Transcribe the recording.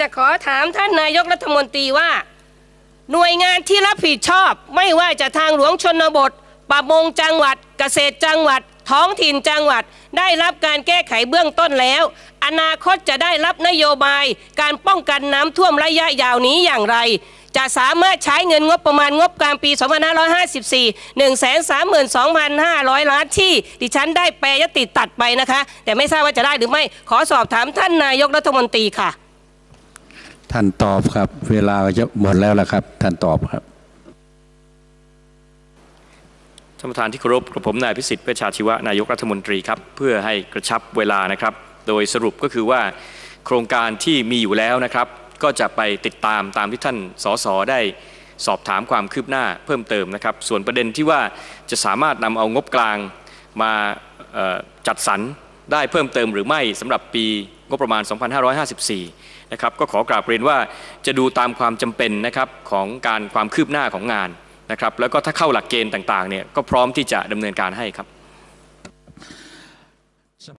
จะขอถามท่านนายกรัฐมนตรีว่า หน่วยงานที่รับผิดชอบ ไม่ว่าจะทางหลวงชนบทประมงจังหวัด เกษตรจังหวัด ท้องถิ่นจังหวัด ได้รับการแก้ไขเบื้องต้นแล้ว อนาคตจะได้รับนโยบาย การป้องกันน้ำท่วมระยะยาวนี้อย่างไรจะสามารถใช้เงินงบประมาณงบกลางปี 2554 132,500 ล้านที่ ดิฉันได้แปรยติตัดไปนะคะ แต่ไม่ทราบว่าจะได้หรือไม่ ขอสอบถามท่านนายกรัฐมนตรีค่ะ ท่านตอบครับ เวลาจะหมดแล้วละครับ ท่านตอบครับท่านประธานที่เคารพกับผมนายพิสิทธิ์เวชชาชีวะนายกรัฐมนตรีครับ เพื่อให้กระชับเวลานะครับ โดยสรุปก็คือว่าโครงการที่มีอยู่แล้วนะครับ ก็จะไปติดตามตามที่ท่านสสได้สอบถามความคืบหน้าเพิ่มเติมนะครับ ส่วนประเด็นที่ว่าจะสามารถนำเอางบกลางมาจัดสรร ได้เพิ่มเติมหรือไม่สำหรับปีงบประมาณ 2554 นะครับก็ขอกราบเรียนว่าจะดูตามความจำเป็นนะครับของการความคืบหน้าของงานนะครับแล้วก็ถ้าเข้าหลักเกณฑ์ต่างๆเนี่ยก็พร้อมที่จะดำเนินการให้ครับ